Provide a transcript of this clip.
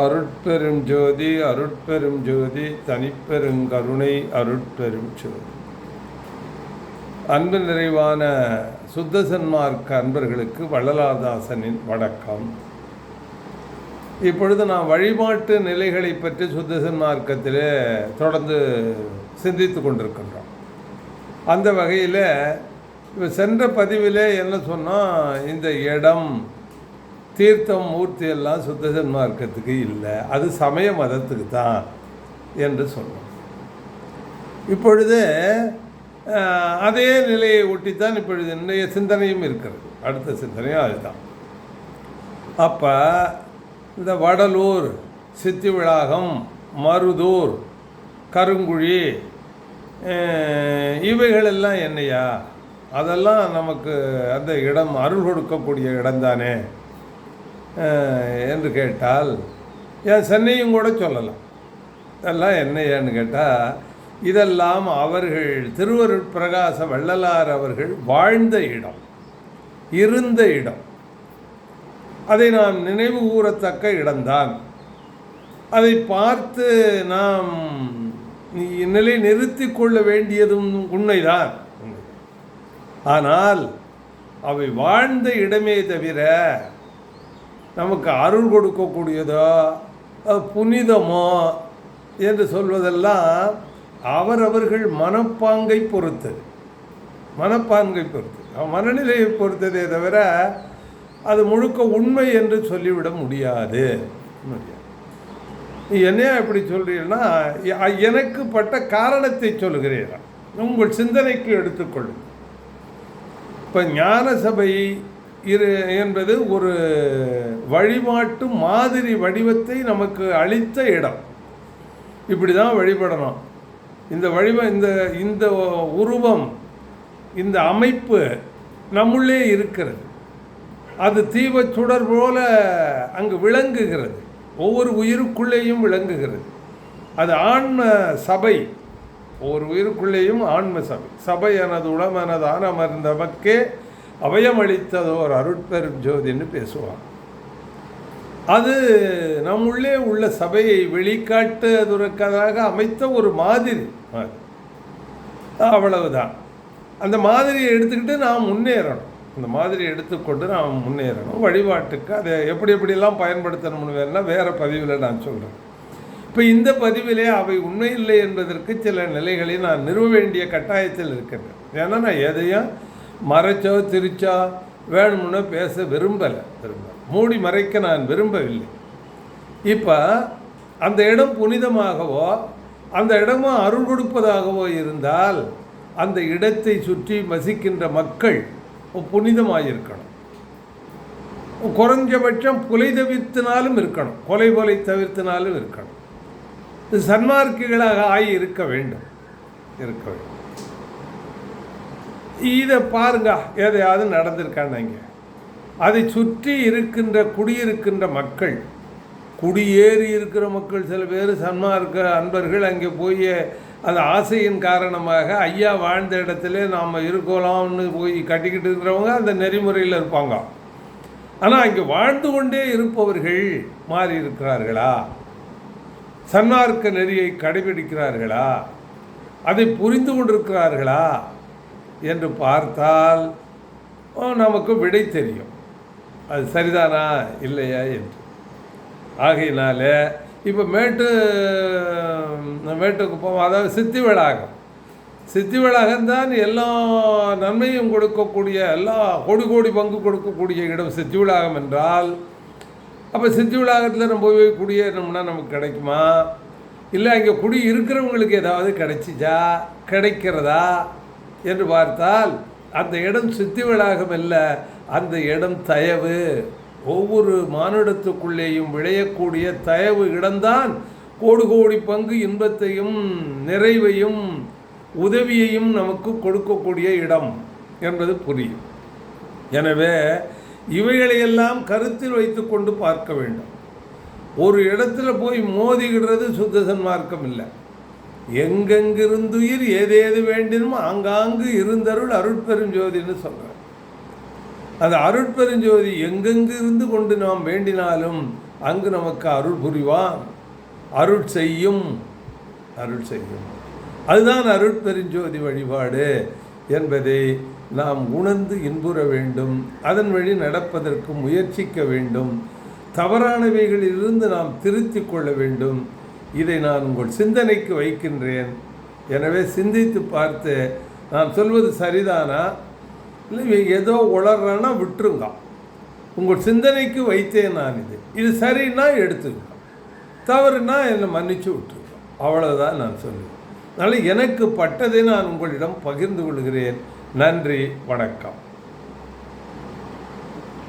அருட்பெரும் ஜோதி அருட்பெரும் ஜோதி தனிப்பெருங்கருணை அருட்பெரும் ஜோதி. அன்பு நிறைவான சுத்த சன்மார்க்க அன்பர்களுக்கு வள்ளலாதாசனின் வணக்கம். இப்பொழுது நான் வழிபாட்டு நிலைகளை பற்றி சுத்த சன்மார்க்கத்தில் தொடர்ந்து சிந்தித்து கொண்டிருக்கின்றோம். அந்த வகையில் சென்ற பதிவிலே என்ன சொன்னால் இந்த இடம் தீர்த்தம் மூர்த்தி எல்லாம் சுத்த சன்மார்க்கத்துக்கு இல்லை. அது சமய மதத்துக்கு தான் என்று சொன்னோம். இப்பொழுது அதே நிலையை ஒட்டித்தான் இப்பொழுது இன்றைய சிந்தனையும் இருக்கிறது. அடுத்த சிந்தனையும் அதுதான். அப்போ இந்த வடலூர் சித்திவிளாகம் மருதூர் கருங்குழி இவைகள் இவைகளெல்லாம் என்னையா? அதெல்லாம் நமக்கு அந்த இடம் அருள் கொடுக்கக்கூடிய இடம்தானே? என்று கேட்டால் ஏன் சென்னையும் கூட சொல்லலாம். இதெல்லாம் என்னையான்னு கேட்டால் இதெல்லாம் அவர்கள் திருவருட் பிரகாச வள்ளலார் அவர்கள் வாழ்ந்த இடம் இருந்த இடம். அதை நாம் நினைவு கூறத்தக்க இடம்தான். அதை பார்த்து நாம் நிலை நிறுத்தி கொள்ள வேண்டியதும் உண்மைதான். ஆனால் அவை வாழ்ந்த இடமே தவிர நமக்கு அருள் கொடுக்கக்கூடியதோ? புனிதமோ? என்று சொல்வதெல்லாம் அவரவர்கள் மனப்பாங்கை பொறுத்தது. மனப்பாங்கை பொறுத்து மனநிலையை பொறுத்ததே தவிர அது முழுக்க உண்மை என்று சொல்லிவிட முடியாது. முடியாது. நீ என்னையா இப்படி சொல்கிறீன்னா எனக்கு பட்ட காரணத்தை சொல்கிறீரா உங்கள் சிந்தனைக்கு எடுத்துக்கொள்ளும் இப்போ ஞான சபை இரு என்பது ஒரு வழிபாட்டு மாதிரி வடிவத்தை நமக்கு அளித்த இடம். இப்படி தான் வழிபடணும். இந்த வழிப இந்த இந்த உருவம் இந்த அமைப்பு நம்முள்ளே இருக்கிறது. அது தீபச் சுடர் போல அங்கு விளங்குகிறது. ஒவ்வொரு உயிருக்குள்ளேயும் விளங்குகிறது. அது ஆன்ம சபை. ஒவ்வொரு உயிருக்குள்ளேயும் ஆன்ம சபை. சபை எனது உளம் எனது அபயமளித்ததோ ஒரு அருட்பெரும் ஜோதின்னு பேசுவாங்க அது நம்முள்ளே உள்ள சபையை வெளிக்காட்டுவதற்காக அமைத்த ஒரு மாதிரி. அவ்வளவுதான். அந்த மாதிரியை எடுத்துக்கிட்டு நாம் முன்னேறணும். அந்த மாதிரியை எடுத்துக்கொண்டு நாம் முன்னேறணும். வழிபாட்டுக்கு அதை எப்படி எப்படிலாம் பயன்படுத்தணும்னு வேணால் வேறு பதிவில் நான் சொல்கிறேன் இப்போ இந்த பதிவிலே அவை உண்மையில்லை என்பதற்கு சில நிலைகளை நான் நிறுவ வேண்டிய கட்டாயத்தில் இருக்கின்றேன். ஏன்னா நான் எதையும் மறைச்சோ திரிச்சோ வேணும்னு பேச விரும்பலை விரும்ப மூடி மறைக்க நான் விரும்பவில்லை. இப்போ அந்த இடம் புனிதமாகவோ அந்த இடமும் அருள் கொடுப்பதாகவோ இருந்தால் அந்த இடத்தை சுற்றி வசிக்கின்ற மக்கள் புனிதமாயிருக்கணும். குறைஞ்சபட்சம் கொலை தவிர்த்தினாலும் இருக்கணும். கொலை கொலை தவிர்த்தினாலும் இருக்கணும். இது சன்மார்க்கிகளாக ஆகி இருக்க வேண்டும். இருக்க வேண்டும். இதை பாருங்க எதையாவது நடந்திருக்கானாங்க. இங்கே அதை சுற்றி இருக்கின்ற குடியிருக்கின்ற மக்கள் குடியேறி இருக்கிற மக்கள் சில பேர் சன்மார்க்க அன்பர்கள் அங்கே போய் அந்த ஆசையின் காரணமாக ஐயா வாழ்ந்த இடத்துல நாம் இருக்கலாம்னு போய் கட்டிக்கிட்டு இருக்கிறவங்க அந்த நெறிமுறையில் இருப்பாங்க. ஆனால் அங்கே வாழ்ந்து கொண்டே இருப்பவர்கள் மாறி இருக்கிறார்களா? சன்மார்க்க நெறியை கடைபிடிக்கிறார்களா? அதை புரிந்து கொண்டிருக்கிறார்களா? என்று பார்த்தால் நமக்கு விடை தெரியும். அது சரிதானா? இல்லையா? என்று. ஆகையினால இப்போ மேட்டு மேட்டுக்கு போவோம். அதாவது சித்தி வளாகம். சித்தி வளாகம் தான் எல்லா நன்மையும் கொடுக்கக்கூடிய எல்லா கோடி கோடி பங்கு கொடுக்கக்கூடிய இடம் சித்தி வளாகம் என்றால் அப்போ சித்தி வளாகத்தில் நம்ம போய் குடியேறணும்னா நமக்கு கிடைக்குமா? இல்லை அங்கே குடி இருக்கிறவங்களுக்கு ஏதாவது கிடைச்சிச்சா? கிடைக்கிறதா? என்று பார்த்தால் அந்த இடம் சித்தி வளாகம் அல்ல அந்த இடம் தயவு. ஒவ்வொரு மானுடத்துக்குள்ளேயும் விளையக்கூடிய தயவு இடம்தான். கோடி கோடி பங்கு இன்பத்தையும் நிறைவையும் உதவியையும் நமக்கு கொடுக்கக்கூடிய இடம் என்பது புரியும். எனவே இவைகளையெல்லாம் கருத்தில் வைத்துக்கொண்டு பார்க்க வேண்டும். ஒரு இடத்துல போய் மோதிகிடுறது சுத்த சன்மார்க்கம் இல்லை. எங்கெங்கிருந்துயிர் ஏதேது வேண்டினும் ஆங்காங்கு இருந்தருள் அருட்பெருஞ்சோதின்னு சொல்கிறார் அந்த அருட்பெருஞ்சோதி எங்கெங்கு இருந்து கொண்டு நாம் வேண்டினாலும் அங்கு நமக்கு அருள் புரிவான். அருள் செய்யும் அருள் செய்யும். அதுதான் அருட்பெருஞ்சோதி வழிபாடு என்பதை நாம் உணர்ந்து இன்புற வேண்டும் அதன் வழி நடப்பதற்கு முயற்சிக்க வேண்டும் தவறானவைகளிலிருந்து நாம் திருத்திக் கொள்ள வேண்டும். இதை நான் உங்கள் சிந்தனைக்கு வைக்கின்றேன். எனவே சிந்தித்து பார்த்து நான் சொல்வது சரிதானா? இல்லை ஏதோ உளறானா விட்டுருங்க. உங்கள் சிந்தனைக்கு வைத்தேன் நான் இது. இது சரின்னா எடுத்துக்கங்க. தவறுனா என்னை மன்னிச்சு விட்டுருங்க. அவ்வளோதான் நான் சொல்லுவேன். அதனால் எனக்கு பட்டதை நான் உங்களிடம் பகிர்ந்து கொள்கிறேன். நன்றி வணக்கம்.